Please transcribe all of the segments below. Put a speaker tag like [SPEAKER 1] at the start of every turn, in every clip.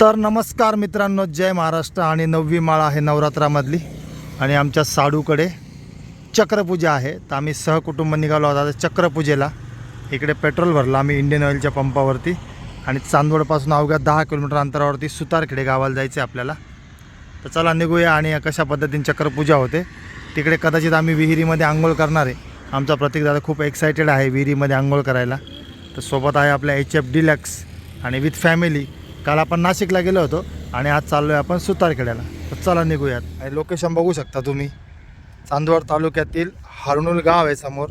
[SPEAKER 1] तर नमस्कार मित्रांनो जय महाराष्ट्र आणि नववी माळ आहे नवरात्रामधली आणि आमच्या साडूकडे चक्रपूजा आहे. तर आम्ही सहकुटुंब निघालो आहोत आता चक्रपूजेला. इकडे पेट्रोल भरलं आम्ही इंडियन ऑइलच्या पंपावरती आणि चांदवडपासून अवघ्या दहा किलोमीटर अंतरावरती सुतारखेडे गावाला जायचं आहे आपल्याला. तर चला निघूया आणि कशा पद्धतीने चक्रपूजा होते. तिकडे कदाचित आम्ही विहिरीमध्ये आंघोळ करणार आहे. आमचा प्रतीक दादा खूप एक्सायटेड आहे विहिरीमध्ये आंघोळ करायला. तर सोबत आहे आपल्या एच एफ डिलक्स आणि विथ फॅमिली काल आपण नाशिकला गेलो होतो आणि आज चाललो आहे आपण सुतारखेड्याला. तर चला निघूयात. आणि लोकेशन बघू शकता तुम्ही. चांदवड तालुक्यातील हरणूल गाव आहे समोर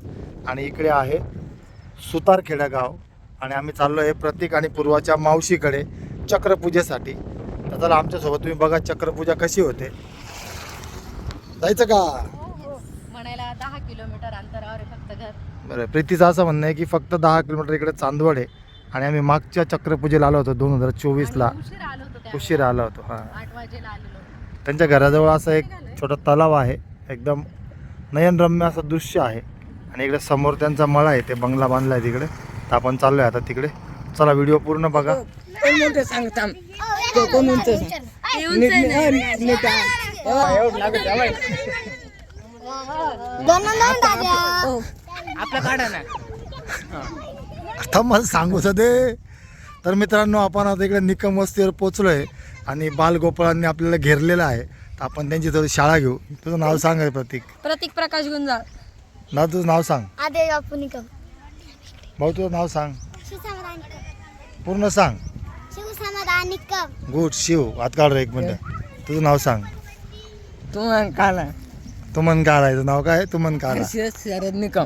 [SPEAKER 1] आणि इकडे आहे सुतारखेडा गाव. आणि आम्ही चाललो आहे प्रतीक आणि पूर्वाच्या मावशीकडे चक्रपूजेसाठी. तर चला आमच्यासोबत तुम्ही बघा चक्रपूजा कशी होते. जायचं का?
[SPEAKER 2] म्हणायला दहा किलोमीटर अंतरावर आहे फक्त घर.
[SPEAKER 1] बरं प्रीतीचं असं म्हणणं आहे की फक्त दहा किलोमीटर इकडे चांदवड आहे. आणि आम्ही मागच्या चक्रपूजेला आलो होतो दोन हजार चोवीसला.
[SPEAKER 2] उशीर आलो होतो त्या
[SPEAKER 1] उशीर आलो होतो हां.
[SPEAKER 2] आठ वाजेला आलेलो
[SPEAKER 1] त्यांच्या घराजवळ असं एक छोटा तलाव आहे एकदम नयनरम्य असं दृश्य आहे. आणि इकडे समोर त्यांचा मळा आहे ते बंगला बांधला आहे तिकडे. तर आपण चाललो आहे आता तिकडे. चला व्हिडिओ पूर्ण बघा.
[SPEAKER 3] हा. हा. हो. आपलं काढा ना.
[SPEAKER 1] आता मला सांगू दे. तर मित्रांनो आपण आता इकडे निकम वस्तीवर पोचलो आहे आणि बालगोपाळांनी आपल्याला घेरलेलं आहे. तर आपण त्यांची थोडी शाळा घेऊ. तुझं नाव सांग रे प्रतीक.
[SPEAKER 2] प्रतीक प्रकाश गुंजाळ.
[SPEAKER 1] नाव तुझं नाव सांग.
[SPEAKER 4] आदे बापुनिकम
[SPEAKER 1] भाऊ तुझं नाव सांग. पूर्ण सांग. गुड शिव. हात काढ रे एक मिनटं. तुझं नाव सांग.
[SPEAKER 3] तू काला.
[SPEAKER 1] तुमन काढायचं नाव काय? तुमन
[SPEAKER 3] शरद शरद निकम.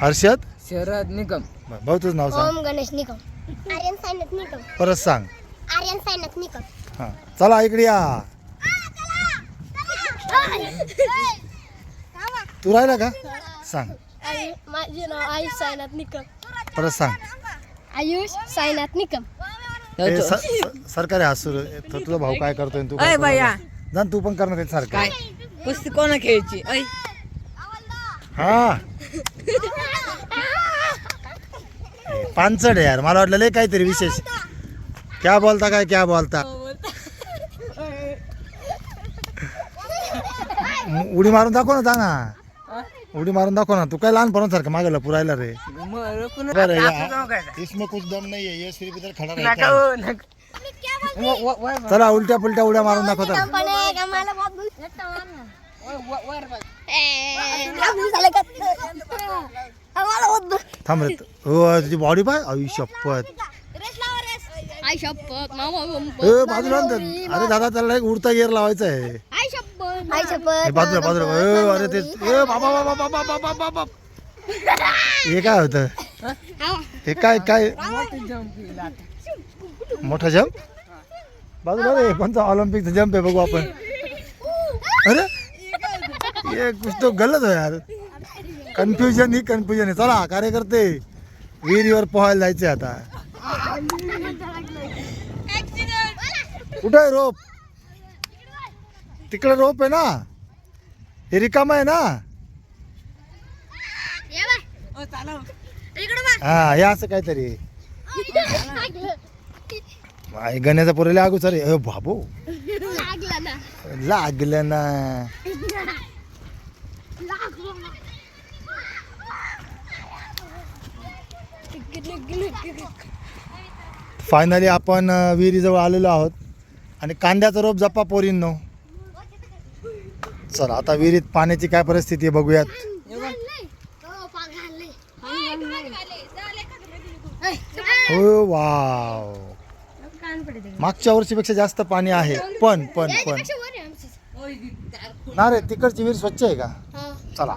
[SPEAKER 1] हर्षद?
[SPEAKER 3] शरद निकम.
[SPEAKER 1] बरं, भाऊ तुझं नाव सांग.
[SPEAKER 4] ओम गणेश निकम. आर्यन सायनत निकम.
[SPEAKER 1] परत सांग.
[SPEAKER 4] आर्यन सायनत निकम.
[SPEAKER 1] हां. चला इकडे या. तू राहिला का? सांग.
[SPEAKER 4] माझे नाव आयुष सायनाथ निकम.
[SPEAKER 1] परत सांग.
[SPEAKER 4] आयुष सायनाथ निकम.
[SPEAKER 1] ए, स- स- सरकारी हसूर तो तुझा भाऊ काय करतोय आणि तू काय
[SPEAKER 3] अय
[SPEAKER 1] करतोय?
[SPEAKER 3] बाया
[SPEAKER 1] जा न तू पण करणार आहे सारखं
[SPEAKER 3] काय? कुस्ती कोणा खेळायची? ऐ
[SPEAKER 1] हा. पानचड आहे यार. मला वाटलं लय काहीतरी विशेष. क्या बोलता काय क्या बोलता? उडी मारून दाखव ना ना उडी मारून दाखव ना. तू काय लहानपणासारखं मागेला पुरायला रे? बरं या-? इसमें कुछ दम नहीं है ये सिर्फ इधर खड़ा रहता
[SPEAKER 3] हो.
[SPEAKER 1] चला उलट्या पुलट्या उड्या मारून दाखवता.
[SPEAKER 4] बहुत
[SPEAKER 1] थांब रे हो तुझी बॉडी पाय. आई शपथ.
[SPEAKER 4] आई शपथ मामा
[SPEAKER 1] ए बाजूला आण ते. अरे दादा त्याला एक उडता गिअर लावायचा आहे.
[SPEAKER 4] आई शपथ आई
[SPEAKER 1] ए,
[SPEAKER 4] शपथ
[SPEAKER 1] बाजूला बाजूला. ए, अरे ते ए बाबा बाबा बाबा बाबा बाबा हे काय होतं? हे काय काय?
[SPEAKER 3] मोठी
[SPEAKER 1] जम्प बाजूला रे कोणता ऑलिम्पिकचा जम्प आहे बघू आपण. अरे? ये कुछ तो गलत हो यार. कन्फ्युजन ही कन्फ्युजन आहे. चला कार्यकर्ते विहिरीवर पोहायला जायचे आता. कुठं आहे रोप? तिकडे रोप आहे ना? हे रिकाम आहे ना? हा हे असं काहीतरी आई गण्याचा पुरेला अगोच अरे बाबू.
[SPEAKER 4] लागला ना
[SPEAKER 1] लागलं ना फायनली आपण विहिरीजवळ आलेलो आहोत. आणि कांद्याचा रोप जपा पोरींनो. चला आता विहिरीत पाण्याची काय परिस्थिती आहे बघूयात. हो वाव. मागच्या वर्षीपेक्षा जास्त पाणी आहे. पण पण पण. ना रे तिकडची विहीर स्वच्छ आहे का? चला.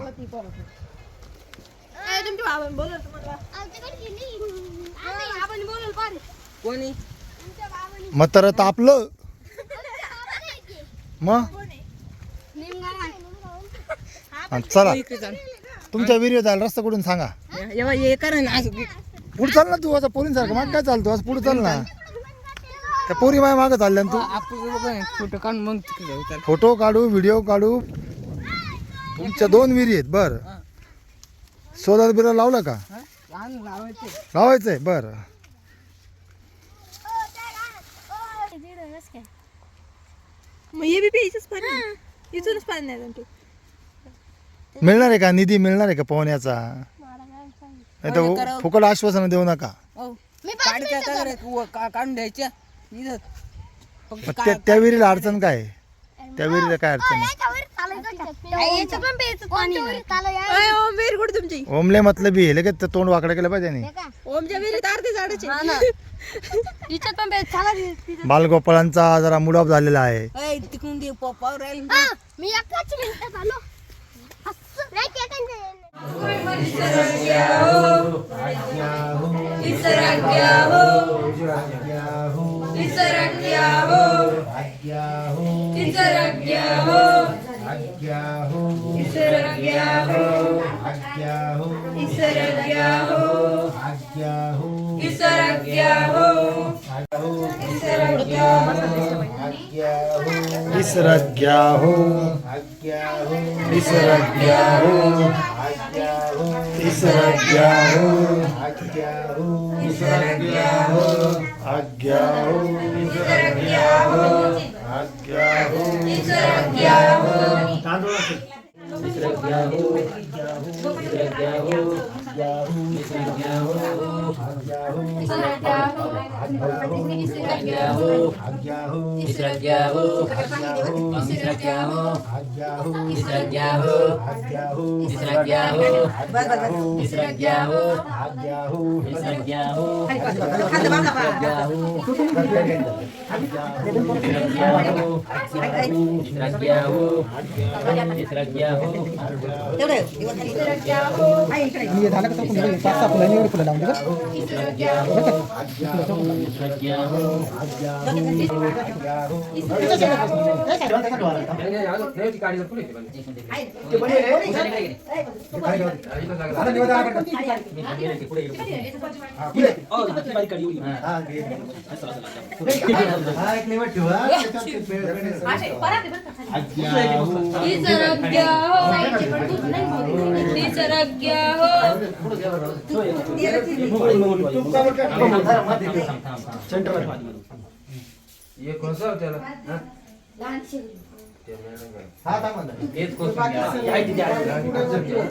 [SPEAKER 3] कोणी?
[SPEAKER 1] मग तर तापलं मग हा, चला.
[SPEAKER 3] इकडे चाल.
[SPEAKER 1] तुमच्या विहिरीवर जायला रस्ता कुठून सांगा.
[SPEAKER 3] हे करा ना असं.
[SPEAKER 1] पुढे चाल ना तू आता पोरींसारखं. मग काय चालतो? आज पुढे चाल ना. त्या पोरी माय मागं चालल्या ना तू.
[SPEAKER 3] आपण फोटो काढून मग तिकडे जाऊ चल.
[SPEAKER 1] फोटो काढू व्हिडिओ काढू. तुमच्या दोन विहिरी आहेत बर. सोलर बिलर लावलं का?
[SPEAKER 3] आण लावायचे.
[SPEAKER 1] लावायचंय बरं.
[SPEAKER 3] मग हे बी प्यायचंच पाणी इथूनच पाणी नाही आणतो.
[SPEAKER 1] मिळणार आहे का? निधी मिळणार आहे का पोहण्याचा? नाही तर फुकट आश्वासन देऊ नका.
[SPEAKER 3] हो. काढत्या का रे? व- का- काढून द्यायच्या. इथं फक्त
[SPEAKER 1] मग त्या त्या विहिरीला अडचण काय? आहे? त्या विहिरीला काय अडचण आहे?
[SPEAKER 4] याच्यात पण प्यायचं पाणी नाही.
[SPEAKER 3] अय, ओम विहीर कुठे तुमची?
[SPEAKER 1] ओमले मतलब बी आहे. लगेच ते तोंड वाकडं केलं पाहिजे नाही
[SPEAKER 3] ओमच्या विहिरीत अर्धी झाडाची
[SPEAKER 2] हिच्यात पण चला तिथे.
[SPEAKER 1] बालगोपाळांचा जरा मुड ऑफ झालेला आहे.
[SPEAKER 3] तिकडून ते प- पाव राहील.
[SPEAKER 4] हा, मी एकाच मिनिटात आलो. असं. नाही केकांचं येणं.
[SPEAKER 1] विसरज्ञा हो विसरज्ञा हो विसरज्ञा हो विसरज्ञा हो आज्ञा हो विसरज्ञा हो आज्ञा हो विसरज्ञा हो
[SPEAKER 2] निसर्ग्य हो. निसर्ग्य हो.
[SPEAKER 1] आज्ञा हो
[SPEAKER 2] निसर्ग्य हो.
[SPEAKER 5] जास्त अकरा झाले मधला धरून हिशोब मारा
[SPEAKER 6] अकरा झाले का बस झाले काय
[SPEAKER 2] निसर्ग्य हो.
[SPEAKER 1] आज्ञा हो
[SPEAKER 6] ओढी करून घालून बस
[SPEAKER 1] आज्ञा
[SPEAKER 2] निसर्ग्य हो. हो.
[SPEAKER 1] हो.
[SPEAKER 2] हो. हो हो. हो. निसर्ग्य हो. निसर्ग्य हो.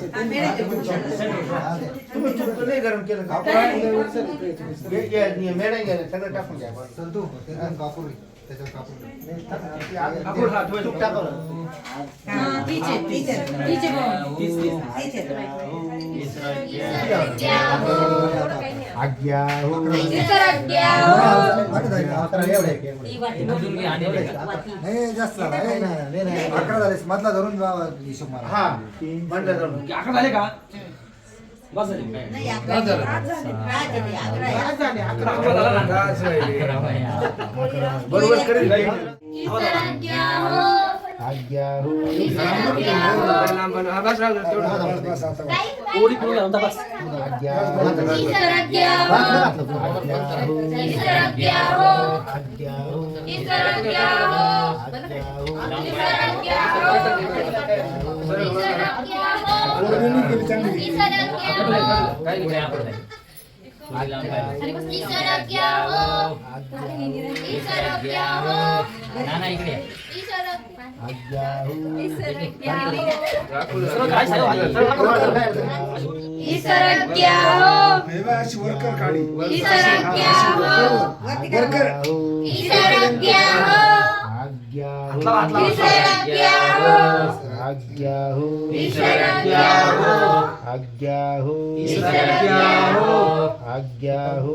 [SPEAKER 6] काय
[SPEAKER 2] हो. हो.
[SPEAKER 6] ना ना इकडे
[SPEAKER 1] आज्ञा हो
[SPEAKER 2] निसर्ग्य हो. हो. हो.
[SPEAKER 1] आज्ञा हो
[SPEAKER 2] निसर्ग्य हो.
[SPEAKER 1] आज्ञा हो.
[SPEAKER 2] हो.
[SPEAKER 1] आज्ञा हो.
[SPEAKER 2] निसर्ग्य हो.
[SPEAKER 1] आज्ञा हो
[SPEAKER 2] निसर्ग्य
[SPEAKER 1] दोन वाटी टाकले हे. टाकते टाकून जळून जाईल बस.
[SPEAKER 2] इकडे
[SPEAKER 3] आज्ञा हो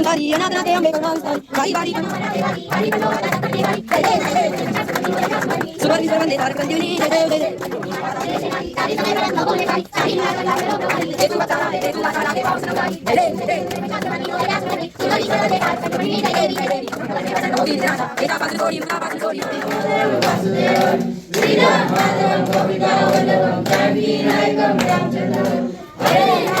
[SPEAKER 3] Son tari yana na te ambe kon san. Bari bari kon. Bari kon na ta te bari. Subari subande tar kan juni de de de. Tari sare ran no bole bari. Tari
[SPEAKER 1] na
[SPEAKER 5] la la lo bari.
[SPEAKER 2] Etu
[SPEAKER 3] batara de etu batara de paus na bari. De de de. Subari subande tar kan
[SPEAKER 4] juni
[SPEAKER 3] de de de. Eta pasu tori, eta pasu tori. Sina
[SPEAKER 6] madam, kobida, wala, kambina, kambina, kambina, kambina,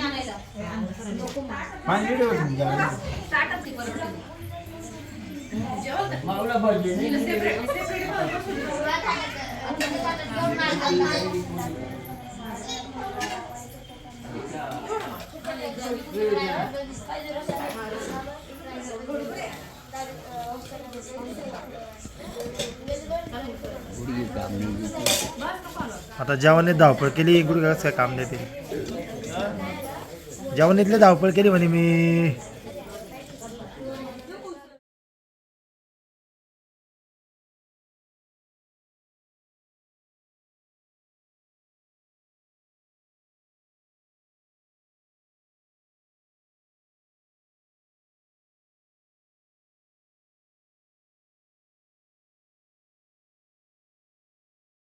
[SPEAKER 2] आणायला.
[SPEAKER 5] पाणी इकडे बसून जा.
[SPEAKER 1] आता जेवणीत धावपळ केली गुडघा कसं काय काम देते जेवणीतले धावपळ केली म्हणे मी.